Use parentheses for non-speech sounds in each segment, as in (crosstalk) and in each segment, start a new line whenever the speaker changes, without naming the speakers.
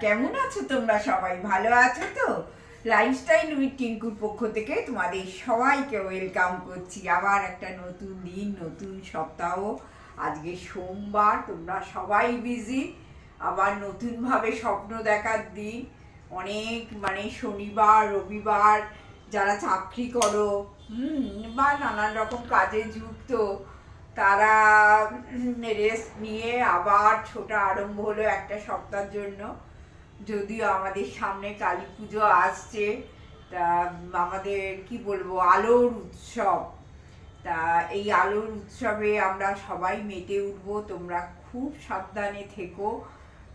কেমন আছো তোমরা? সবাই ভালো আছো তো? লাইফস্টাইল উইথ টিঙ্কুর পক্ষ থেকে তোমাদের সবাইকে ওয়েলকাম করছি আবার একটা নতুন দিন, নতুন সপ্তাহ। আজকে সোমবার, তোমরা সবাই বিজি আবার নতুনভাবে স্বপ্ন দেখার দিন। অনেক মানে শনিবার, রবিবার, যারা চাকরি করো, হুম, বা নানান রকম কাজে যুক্ত, তারা রেস্ট নিয়ে আবার ছোটা আরম্ভ হলো একটা সপ্তাহের জন্য। যদিও আমাদের সামনে কালী পুজো আসছে, তা আমাদের, কি বলব, আলোর উৎসব। তা এই আলোর উৎসবে আমরা সবাই মেতে উঠবো, তোমরা খুব সাবধানে থেকো।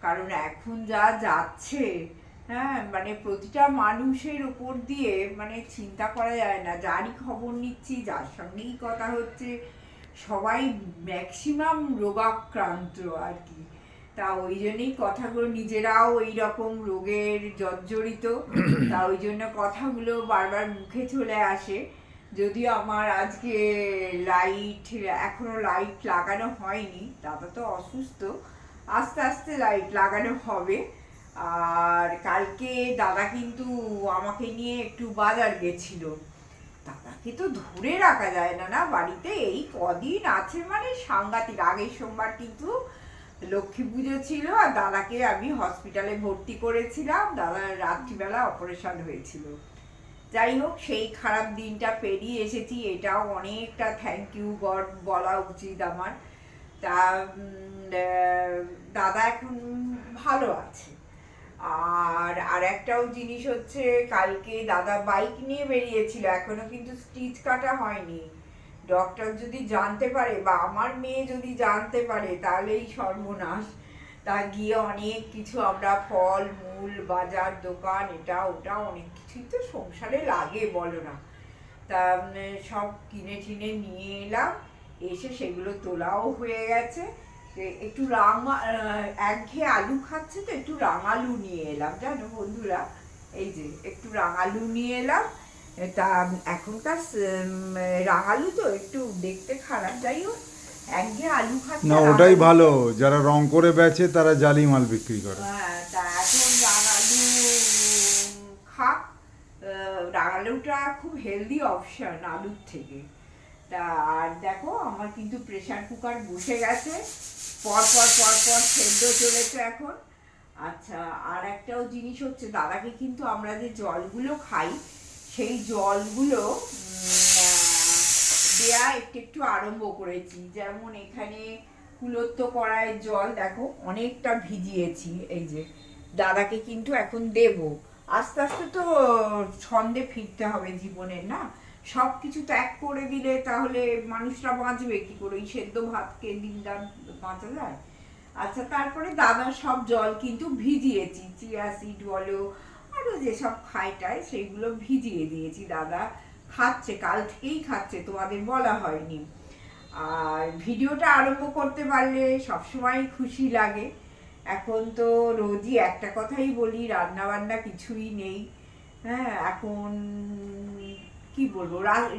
কারণ এখন যা যাচ্ছে হ্যাঁ মানে প্রতিটা মানুষের উপর দিয়ে মানে চিন্তা করা যায় না। যারই খবর নিচ্ছি, যার সঙ্গেই কথা হচ্ছে, সবাই ম্যাক্সিমাম রোগাক্রান্ত আর কি। তা ওই জন্যই কথাগুলো নিজেরাও এই রকম রোগের জর্জরিত। (coughs) তা ওই জন্য কথাগুলো বারবার মুখে চলে আসে। যদিও আমার আজকে লাইট এখনও লাইট লাগানো হয়নি দাদা তো অসুস্থ। আস্তে আস্তে লাইট লাগানো হবে। আর কালকে দাদা কিন্তু আমাকে নিয়ে একটু বাজার গেছিল। দাদাকে তো ধরে রাখা যায় না না বাড়িতে এই কদিন আছে মানে সাংঘাতিক। আগের সোমবার কিন্তু লক্ষ্মী পুজো ছিল আর দাদাকে আমি হসপিটালে ভর্তি করেছিলাম। দাদার রাত্রিবেলা অপারেশন হয়েছিল। যাই হোক, সেই খারাপ দিনটা পেরিয়ে এসেছি। এটাও অনেকটা থ্যাংক ইউ গড বলা উচিত আমার। তা দাদা এখন ভালো আছে। আর আর একটাও জিনিস হচ্ছে, কালকে দাদা বাইক নিয়ে বেরিয়েছিল। এখনও কিন্তু স্টিচ কাটা হয়নি। ডক্টর যদি জানতে পারে বা আমার মেয়ে যদি জানতে পারে, তাহলেই সর্বনাশ। তা গিয়ে অনেক কিছু আমরা ফল, মূল, বাজার, দোকান, এটা, ওটা, অনেক কিছুই তো সংসারে লাগে, বলো না। তা সব কিনে টিনে নিয়ে এলাম, এসে সেগুলো তোলাও হয়ে গেছে। একটু রাঙা একঘেয়ে আলু খাচ্ছে তো, একটু রাঙালু নিয়ে এলাম, জানো বন্ধুরা? এই যে, একটু রাঙালু নিয়ে এলাম। তা এখনকার রাঙালু তো একটু দেখতে খারাপ। যাই হোক একঘেয়ে আলু খাচ্ছে
না ওটাই ভালো। যারা রং করে বেচে তারা জালি মাল বিক্রি করে।
হ্যাঁ, তা এখন রাঙালু খাক। আহ, রাঙালুটা খুব হেলদি অপশন আলুর থেকে। তা আর দেখো আমার কিন্তু প্রেসার কুকার বসে গেছে। পর পর পর পর সেদ্ধ চলেছে এখন। আচ্ছা আর একটাও জিনিস হচ্ছে দাদাকে কিন্তু আমরা যে জলগুলো খাই সেই জলগুলো দেয়া একটু একটু আরম্ভ করেছি। যেমন এখানে কুলত্ব কড়াইয়ের জল দেখো, অনেকটা ভিজিয়েছি। এই যে, দাদাকে কিন্তু এখন দেব। আস্তে আস্তে তো ছন্দে ফিরতে হবে জীবনের, না? সব কিছু ত্যাগ করে দিলে তাহলে মানুষরা বাঁচবে কি করে? এই সেদ্ধ ভাতকে দিন রাত বাঁচা যায়? আচ্ছা তারপরে দাদার সব জল কিন্তু ভিজিয়েছি। চিয়া সিড বলো আরও যেসব খাইটায় সেগুলো ভিজিয়ে দিয়েছি, দাদা খাচ্ছে, কাল থেকেই খাচ্ছে, তোমাদের বলা হয়নি। আর ভিডিওটা আরম্ভ করতে পারলে সবসময় খুশি লাগে। এখন তো রোজই একটা কথাই বলি রান্না বান্না কিছুই নেই। হ্যাঁ এখন কি বলব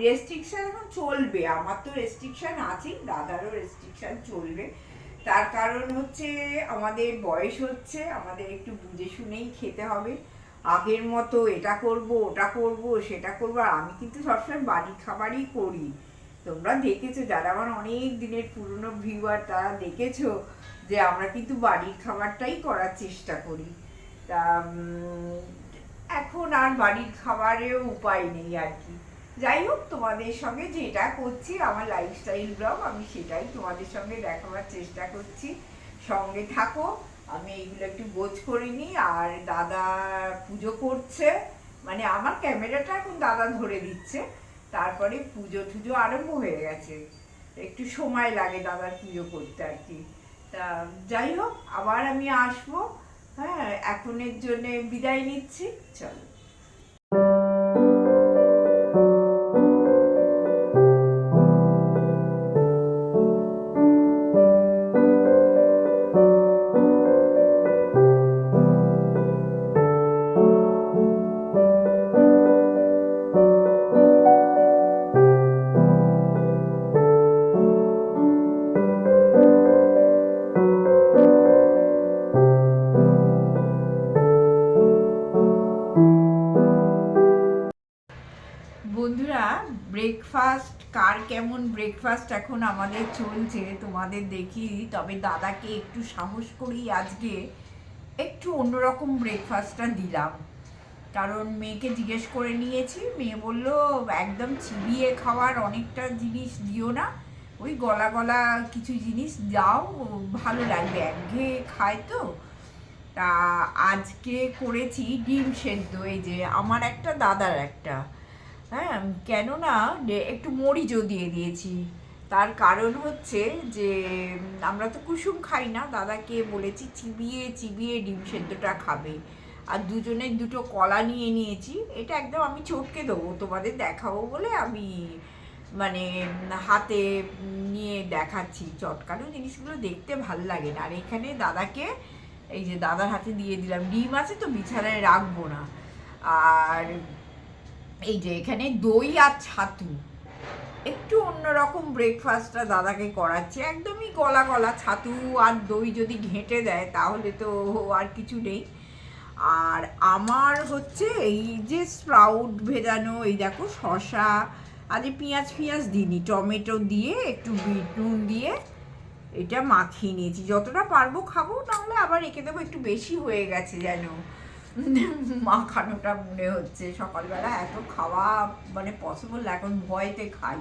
রেস্ট্রিকশান এখন চলবে, আমার তো রেস্ট্রিকশান আছেই দাদারও রেস্ট্রিকশান চলবে। তার কারণ হচ্ছে আমাদের বয়স হচ্ছে, আমাদের একটু বুঝে শুনেই খেতে হবে। আগের মতো এটা করব, ওটা করব, সেটা করব, আর আমি কিন্তু সবসময় বাড়ির খাবারই করি। তোমরা দেখেছ, যারা আমার অনেক দিনের পুরনো ভিউয়ার তারা দেখেছ যে আমরা কিন্তু বাড়ির খাবারটাই করার চেষ্টা করি। তা এখন আর বাড়ির খাবারেও উপায় নেই আর কি। যাই হোক, তোমাদের সঙ্গে যেটা করছি, আমার লাইফস্টাইল ব্লগ আমি সেটাই তোমাদের সঙ্গে দেখাবার চেষ্টা করছি। সঙ্গে থাকো। আমি এইগুলো একটু বোঝ করিনি, আর দাদা পুজো করছে। মানে আমার ক্যামেরাটা এখন দাদা ধরে দিচ্ছে। তারপরে পুজো টুজো আরম্ভ হয়ে গেছে। একটু সময় লাগে দাদার পুজো করতে আর কি। তা যাই হোক, আবার আমি আসব। হ্যাঁ এখনের জন্যে বিদায় নিচ্ছি। চলো। কার কেমন ব্রেকফাস্ট এখন আমাদের চলছে তোমাদের দেখি। তবে দাদাকে একটু সাহস করেই আজকে একটু অন্যরকম ব্রেকফাস্টটা দিলাম। কারণ মেয়েকে জিজ্ঞেস করে নিয়েছি, মেয়ে বলল, একদম চিবিয়ে খাওয়ার অনেকটা জিনিস দিও না। ওই গলা গলা কিছু জিনিস দাও, ভালো লাগবে। একঘেয়ে খায় তো। তা আজকে করেছি ডিম সেদ্ধ, এই যে আমার একটা, দাদার একটা। হ্যাঁ কেননা একটু মরিচও দিয়ে দিয়েছি। তার কারণ হচ্ছে যে, আমরা তো কুসুম খাই না। দাদাকে বলেছি চিবিয়ে চিবিয়ে ডিম সেদ্ধটা খাবে। আর দুজনের দুটো কলা নিয়ে নিয়েছি। এটা একদম আমি চটকে দেবো, তোমাদের দেখাবো বলে আমি মানে হাতে নিয়ে দেখাচ্ছি চটকানো জিনিসগুলো দেখতে ভালো লাগে না। আর এখানে দাদাকে, এই যে দাদার হাতে দিয়ে দিলাম। ডিম আছে তো বিছানায় রাখব না। আর এই যে এখানে দই আর ছাতু। একটু অন্যরকম ব্রেকফাস্টটা দাদাকে করাচ্ছে। একদমই গলা গলা, ছাতু আর দই যদি ঘেঁটে দেয়, তাহলে তো আর কিছু নেই। আর আমার হচ্ছে এই যে স্প্রাউট ভেজানো, এই দেখো শশা আর পেঁয়াজ ফিয়াজ দিইনি, টমেটো দিয়ে, একটু বিট নুন দিয়ে, এটা মাখিয়ে নিয়েছি। যতটা পারব খাব, নাহলে আবার রেখে দেবো, একটু বেশি হয়ে গেছে যেন। মাখানোটা মনে হচ্ছে সকালবেলা এত খাওয়া মানে পসিবল এখন ভয়তে খাই।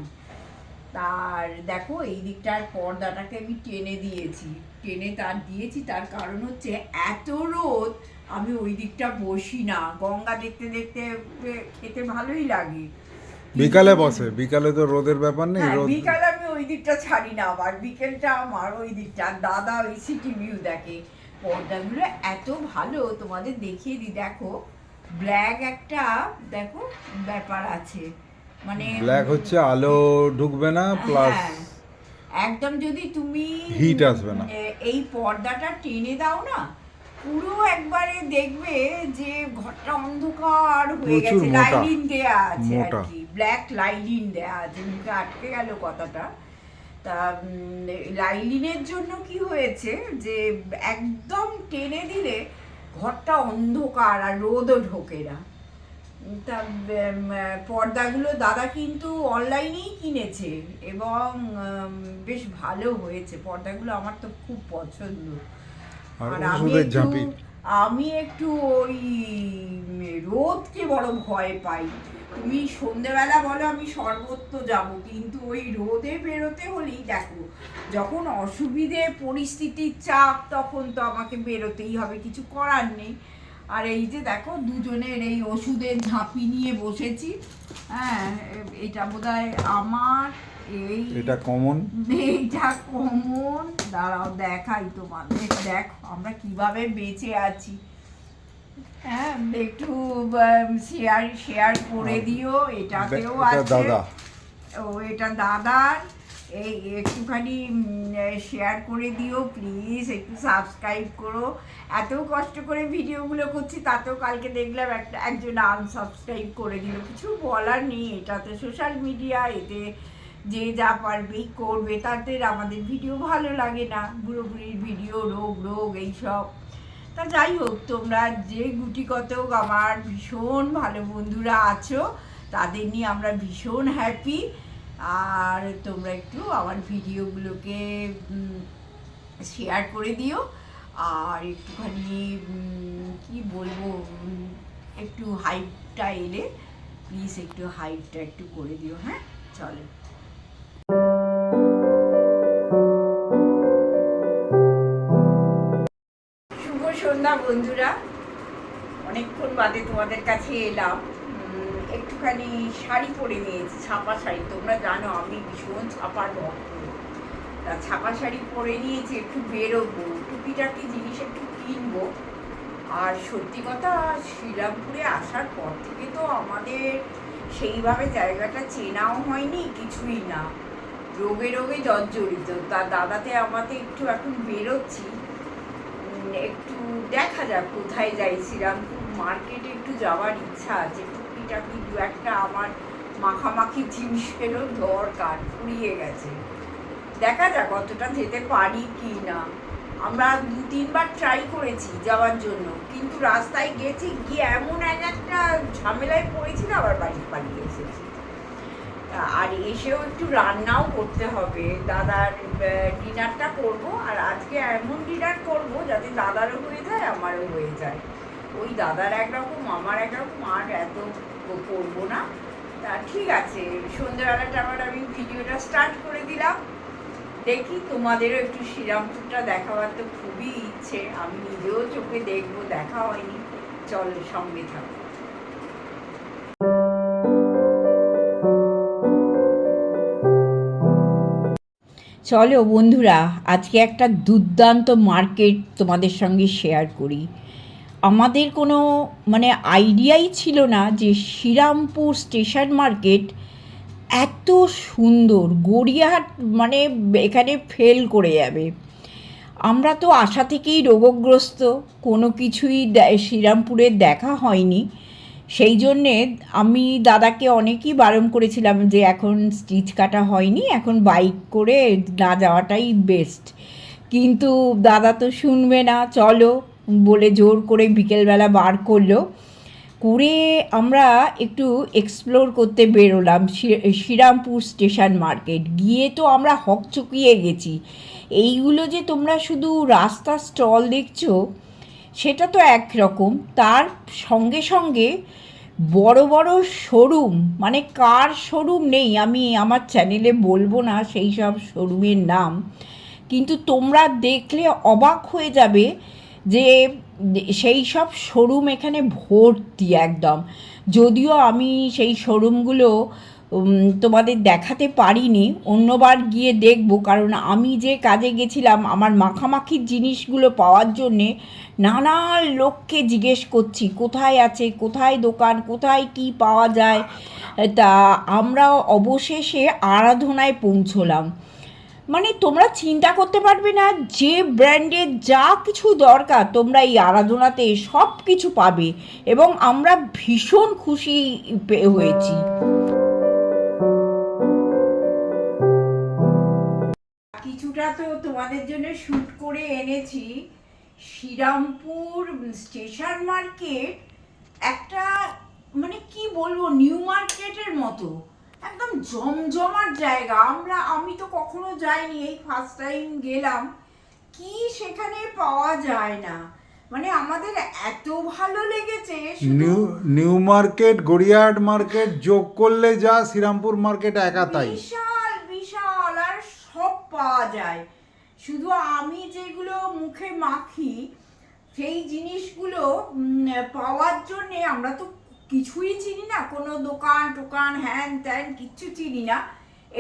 তার দেখো এই দিকটার পর্দাটাকে আমি টেনে দিয়েছি। টেনে তার দিয়েছি তার কারণ হচ্ছে এত রোদ আমি ওই দিকটা বসি না। গঙ্গা দেখতে দেখতে খেতে ভালোই লাগে।
বিকালে বসে বিকালে তো রোদের ব্যাপার নেই
হ্যাঁ
রোদ
বিকাল আমি ওই দিকটা ছাড়ি না আবার বিকেলটা আমার ওই দিকটা। দাদা ওই সিটি ভিউ দেখে। পর্দাগুলো এত ভালো তোমাদের দেখিয়ে দিই। দেখো ব্ল্যাক একটা দেখো ব্যাপার আছে। মানে
ব্ল্যাক হচ্ছে আলো ঢুকবে না প্লাস
হ্যাঁ, একদম যদি তুমি
Heat আসবে না।
এই পর্দাটা টেনে দাও না পুরো একবারে দেখবে যে ঘরটা অন্ধকার হয়ে গেছে। লাইলিন দেয়া আছে আর কি। ব্ল্যাক লাইলিন দেয়া আছে। মুখে আটকে গেল কথাটা। তা লাইলিনের জন্য কি হয়েছে যে একদম টেনে দিলে ঘরটা অন্ধকার আর রোদও ঢোকে না। তা পর্দাগুলো দাদা কিন্তু অনলাইনেই কিনেছে এবং বেশ ভালো হয়েছে। পর্দাগুলো আমার তো খুব পছন্দ।
আর
আমি একটু আমি একটু ওই রোদকে বড় ভয় পাই। তুমি সন্ধেবেলা বলো আমি সর্বত্র যাব কিন্তু ওই রোদে বেরোতে হলেই দেখো যখন অসুবিধে পরিস্থিতির চাপ তখন তো আমাকে বেরোতেই হবে কিছু করার নেই। আর এই যে দেখো দুজনের এই ওষুধের ঝাঁপি নিয়ে বসেছি। হ্যাঁ এটা বোধহয় আমার এই
এটা কমন
এইটা কমন দাঁড়াও দেখাই তোমাদের। দেখো আমরা কীভাবে বেঁচে আছি। হ্যাঁ। একটু শেয়ার শেয়ার করে দিও এটাতেও আছে। ও এটা দাদার। এই একটুখানি শেয়ার করে দিও প্লিজ একটু সাবস্ক্রাইব করো। এত কষ্ট করে ভিডিওগুলো করছি তাতেও কালকে দেখলাম একটা একজন আনসাবস্ক্রাইব করে দিল। কিছু বলার নেই এটা তো সোশ্যাল মিডিয়া এতে যে যা পারবেই করবে তাদের আমাদের ভিডিও ভালো লাগে না। বুড়ো ভিডিও রোগ রোগ, এইসব। তা যাই হোক, তোমরা যে গুটি কতক আমার ভীষণ ভালো বন্ধুরা আছো, তাদের নিয়ে আমরা ভীষণ হ্যাপি আর তোমরা একটু আমার ভিডিওগুলোকে শেয়ার করে দিও। আর একটুখানি কি বলব একটু হাইপটা এলে প্লিজ একটু হাইপটা একটু করে দিও হ্যাঁ? চলো। সন্ধ্যা বন্ধুরা? অনেকক্ষণ বাদে তোমাদের কাছে এলাম। একটুখানি শাড়ি পরে নিয়েছি, ছাপা শাড়ি। তোমরা জানো আমি ভীষণ ছাপার ভক্ত তা ছাপা শাড়ি পরে নিয়েছি, একটু বেরোবো। টুকিটাকি জিনিস একটু কিনবো। আর সত্যি কথা, শ্রীরামপুরে আসার পর থেকে তো আমাদের সেইভাবে জায়গাটা চেনাও হয়নি, কিছুই না। রোগে রোগে জর্জরিত। তা দাদাতে আমাতে একটু এখন বেরোচ্ছি। একটু দেখা যাক কোথায় যাই শ্রীরামপুর মার্কেটে একটু যাওয়ার ইচ্ছা আছে। টুকিটাকি দু একটা আমার মাখামাখি জিনিসেরও দরকার, ফুরিয়ে গেছে। দেখা যাক কতটা যেতে পারি কি না। আমরা দু তিনবার ট্রাই করেছি যাওয়ার জন্য, কিন্তু রাস্তায় গেছি, গিয়ে এমন এক একটা ঝামেলায় পড়েছি না, আবার বাড়ি পালিয়ে এসেছি। আর এসেও একটু রান্নাও করতে হবে। দাদার ডিনারটা করব আর আজকে এমন ডিনার করব যাতে দাদারও হয়ে যায়, আমারও হয়ে যায়। ওই দাদার একরকম, আমার একরকম, আর এত করব না। তা ঠিক আছে সন্ধ্যেবেলাটা আবার আমি ভিডিওটা স্টার্ট করে দিলাম। দেখি তোমাদেরও একটু শ্রীরামপুরটা দেখাবার তো খুবই ইচ্ছে। আমি নিজেও চোখে দেখব, দেখা হয়নি। চল সঙ্গে থাকো। চলো বন্ধুরা, আজকে একটা দুর্দান্ত মার্কেট তোমাদের সঙ্গে শেয়ার করি। আমাদের কোনো মানে আইডিয়াই ছিল না যে শ্রীরামপুর স্টেশন মার্কেট এত সুন্দর, গড়িয়াহাট মানে এখানে ফেল করে যাবে। আমরা তো আশা থেকেই রোগগ্রস্ত, কোনো কিছুই শ্রীরামপুরে দেখা হয়নি। সেই জন্যে আমি দাদাকে অনেকই বারণ করেছিলাম যে এখন স্টিচ কাটা হয়নি, এখন বাইক করে না যাওয়াটাই বেস্ট। কিন্তু দাদা তো শুনবে না, চলো, বলে জোর করে বিকেলবেলা বার করল। করে আমরা একটু এক্সপ্লোর করতে বেরোলাম শ্রী- শ্রীরামপুর স্টেশন মার্কেট। গিয়ে তো আমরা হকচকিয়ে গেছি। এইগুলো যে তোমরা শুধু রাস্তার স্টল দেখছ সেটা তো একরকম তার সঙ্গে সঙ্গে বড় বড় শোরুম মানে কার শোরুম নেই, আমি আমার চ্যানেলে বলব না সেই সব শোরুমের নাম। কিন্তু তোমরা দেখলে অবাক হয়ে যাবে যে সেই সব শোরুম এখানে ভর্তি একদম। যদিও আমি সেই শোরুমগুলো তোমাদের দেখাতে পারিনি, অন্যবার গিয়ে দেখব। কারণ আমি যে কাজে গেছিলাম, আমার মাখামাখির জিনিসগুলো পাওয়ার জন্যে নানা লোককে জিজ্ঞেস করছি, কোথায় আছে, কোথায় দোকান, কোথায় কি পাওয়া যায়? তা আমরা অবশেষে আরাধনায় পৌঁছলাম। মানে তোমরা চিন্তা করতে পারবে না, যে ব্র্যান্ডের যা কিছু দরকার তোমরা এই আরাধনাতে সব কিছু পাবে এবং আমরা ভীষণ খুশি হয়েছি। কিছুটা তো তোমাদের জন্য শ্যুট করে এনেছি। শ্রীরামপুর স্টেশন মার্কেট একটা মানে কি বলব নিউ মার্কেটের মতো। একদম জমজমাট জায়গা। আমরা আমি তো কখনো যাইনি এই ফার্স্ট টাইম গেলাম। কি সেখানে পাওয়া যায় না? মানে আমাদের এত ভালো লেগেছে
new new market Gariahat market যোগ করলে যা শ্রীরামপুর মার্কেট একা তাই।
বিশাল পাওয়া যায়। শুধু আমি যেগুলো মুখে মাখি, সেই জিনিসগুলো পাওয়ার জন্যে আমরা তো কিছুই চিনি না। কোনো দোকান টোকান, হ্যান ত্যান কিচ্ছু চিনি না।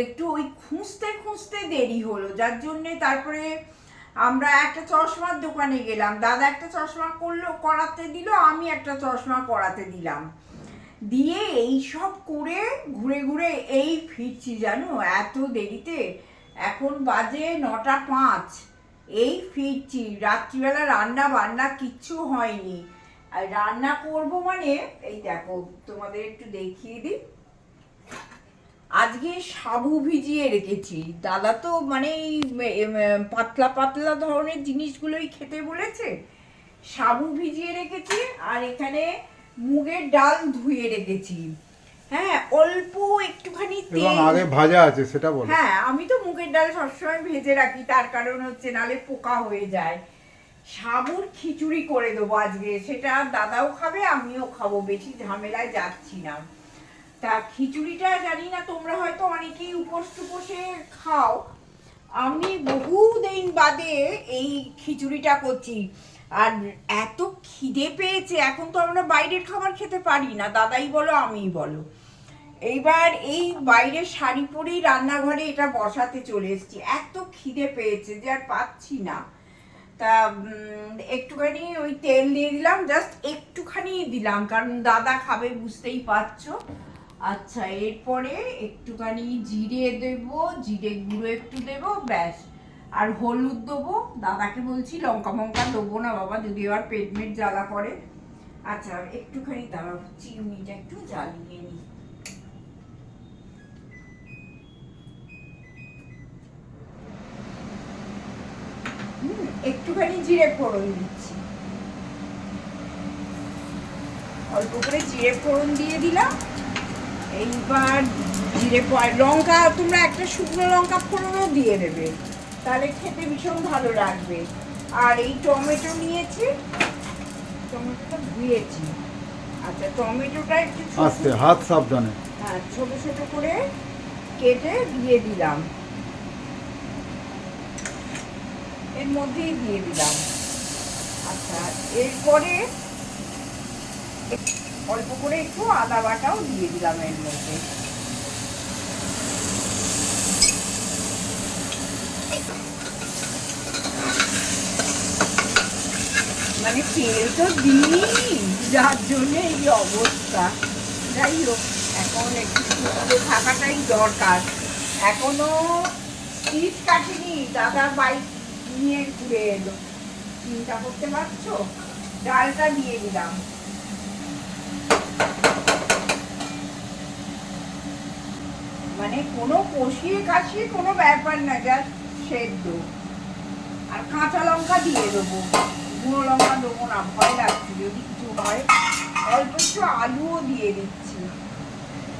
একটু ওই খুঁজতে খুঁজতে দেরি হলো। যার জন্যে তারপরে আমরা একটা চশমার দোকানে গেলাম। দাদা একটা চশমা করল, করাতে দিল, আমি একটা চশমা করাতে দিলাম। দিয়ে এই সব করে ঘুরে ঘুরে এই ফিরছি, জানো? এত দেরিতে এখন বাজে নটা পাঁচ। এই ফিরছি। রাত্রিবেলা রান্না বান্না কিচ্ছু হয়নি। আর রান্না করব মানে এই দেখো, তোমাদের একটু দেখিয়ে দিই। আজকে সাবু ভিজিয়ে রেখেছি। দাদা তো মানে এই পাতলা পাতলা ধরনের জিনিসগুলোই খেতে বলেছে। সাবু ভিজিয়ে রেখেছি আর এখানে মুগের ডাল ধুয়ে রেখেছি। হ্যাঁ অল্প একটুখানি তেল।
আগে ভাজা আছে সেটা বলো।
হ্যাঁ আমি তো মুগের ডাল সবসময় ভেজে রাখি তার কারণ হচ্ছে নালে পোকা হয়ে যায়। সাবুর খিচুড়ি করে দেবো আজকে সেটা দাদাও খাবে আমিও খাব বেশি ঝামেলায় যাচ্ছি না। তা খিচুড়িটা জানি না তোমরা হয়তো অনেকেই উপোস টুপোসে খাও। আমি বহুদিন বাদে এই খিচুড়িটা করছি। আর এত খিদে পেয়েছে, এখন তো আমরা বাইরের খাবার খেতে পারি না। দাদাই বলো, আমিই বলো। এইবার এই বাইরে শাড়ি পরেই রান্নাঘরে এটা বসাতে চলে এসেছি। এত খিদে পেয়েছে যে আর পাচ্ছি না। তা একটুখানি ওই তেল দিয়ে দিলাম জাস্ট একটুখানি দিলাম, কারণ দাদা খাবে বুঝতেই পারছ। আচ্ছা এরপরে একটুখানি জিরে দেব, জিরে গুঁড়ো একটু দেব, ব্যাস। আর হলুদ দেবো? দাদাকে বলছি লঙ্কা মঙ্কা দেবো না বাবা, যদি আবার পেট মেট জ্বালা করে। আচ্ছা একটুখানি দাঁড়াও, চিমনিটা একটু জ্বালিয়ে নিই। একটুখানি জিরে ফোড়ন দিচ্ছি। অল্প করে জিরে ফোড়ন দিয়ে দিলাম। এইবার জিরে লঙ্কা, তোমরা একটা শুকনো লঙ্কা ফোড়নও দিয়ে দেবে। তাহলে খেতে ভীষণ ভালো লাগবে। আর এই টমেটো নিয়েছি টমেটোটা ধুয়েছি। আচ্ছা টমেটোটা একটু
আস্তে হাত সাবধানে।
হ্যাঁ ছোট ছোট করে কেটে দিয়ে দিলাম। এর মধ্যেই দিয়ে দিলাম। আচ্ছা এরপরে অল্প করে একটু আদা বাটাও দিয়ে দিলাম এর মধ্যে। মানে তেল তো দিইনি, যার জন্য এই অবস্থা। যাই হোক, এখন একটু শুকনো থাকাটাই দরকার। এখনও সিট কাটিনি, দাদা বাইক নিয়ে ঘুরে এলো। চিন্তা করতে পারছ? ডালটা দিয়ে দিলাম। মানে কোনো কষিয়ে কাশিয়ে কোনো ব্যাপার না যা সেদ্ধ। আর কাঁচা লঙ্কা দিয়ে দেবো। গুঁড়ো লঙ্কা দেবো না ভয় লাগছে যদি কিছু হয়, অল্প একটু আলুও দিয়ে দিচ্ছি।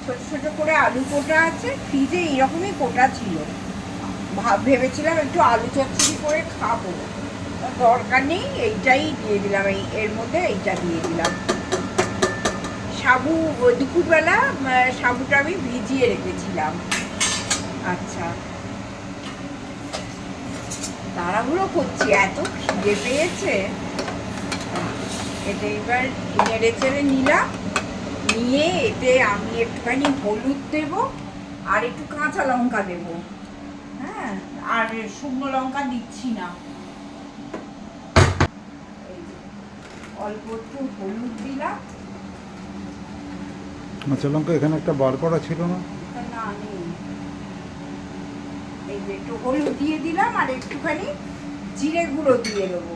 ছোট ছোট করে আলু কোটা আছে, ফ্রিজে এইরকমই কোটা ছিল। ভাব ভেবেছিলাম একটু আলু চচ্চড়ি করে খাব। দরকার নেই, এইটাই দিয়ে দিলাম। এই, এর মধ্যে এইটা দিয়ে দিলাম। সাবু, দুপুরবেলা সাবুটা আমি ভিজিয়ে রেখেছিলাম। আচ্ছা। তাড়াহুড়ো করছি এত খিদে পেয়েছে। এটা এবার নেড়ে চেড়ে নিলাম। নিয়ে এতে আমি একটুখানি হলুদ দেব আর একটু কাঁচা লঙ্কা দেব। হ্যাঁ আর শুকনো লঙ্কা দিচ্ছি না। অল্প একটু হলুদ দিলাম।
কাঁচা লঙ্কা এখানে একটা বার করা ছিল না?
না নেই। একটু হলুদ দিয়ে দিলাম আর একটুখানি জিরে গুঁড়ো দিয়ে দেবো।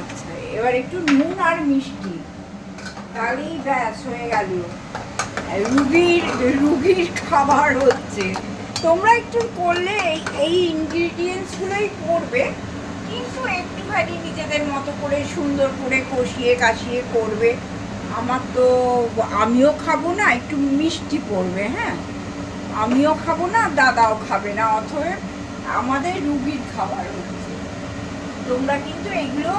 আচ্ছা এবার একটু নুন আর মিষ্টি। তাহলেই ব্যাস, হয়ে গেল। রুগীর রুগীর খাবার হচ্ছে। তোমরা একটু করলে এই এই ইনগ্রিডিয়েন্টসগুলোই করবে, কিন্তু একটুখানি নিজেদের মতো করে সুন্দর করে কষিয়ে কাশিয়ে করবে। আমার তো আমিও খাব না, একটু মিষ্টি পড়বে হ্যাঁ? আমিও খাব না, দাদাও খাবে না, অথবা আমাদের রুগীর খাবার হচ্ছে। তোমরা কিন্তু এগুলো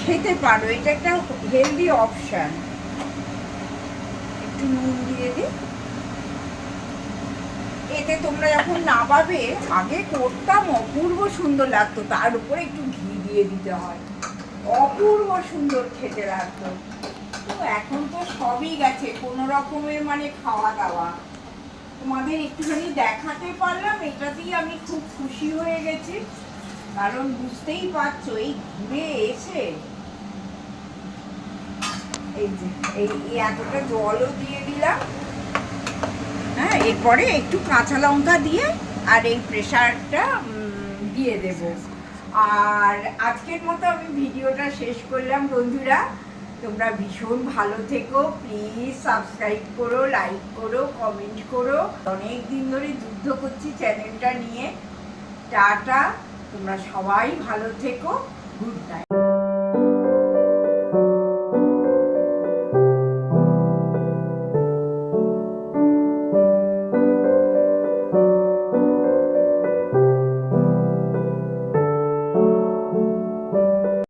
খেতে পারো, এটা একটা হেলদি অপশান একটু নুন দিয়ে দিই এতে তোমরা যখন নামাবে, আগে করতাম, অপূর্ব সুন্দর লাগতো, তার উপরে একটু ঘি দিয়ে দিতে হয়। অপূর্ব সুন্দর খেতে লাগতো। এখন তো সবই গেছে, কোনো রকমের মানে খাওয়া দাওয়া তোমাদের একটুখানি দেখাতে পারলাম, এটাতেই আমি খুব খুশি হয়ে গেছি। কারণ বুঝতেই পারছ, এই ঘুরে এসে এই যে, এই এতটা জলও দিয়ে দিলাম। হ্যাঁ এরপরে একটু কাঁচা লঙ্কা দিয়ে আর এই প্রেশারটা দিয়ে দেব। আর আজকের মতো আমি ভিডিওটা শেষ করলাম, বন্ধুরা। তোমরা ভীষণ ভালো থেকো প্লিজ সাবস্ক্রাইব করো লাইক করো কমেন্ট করো। অনেক দিন ধরে যুদ্ধ করছি চ্যানেলটা নিয়ে। টাটা, তোমরা সবাই ভালো থেকো গুড নাইট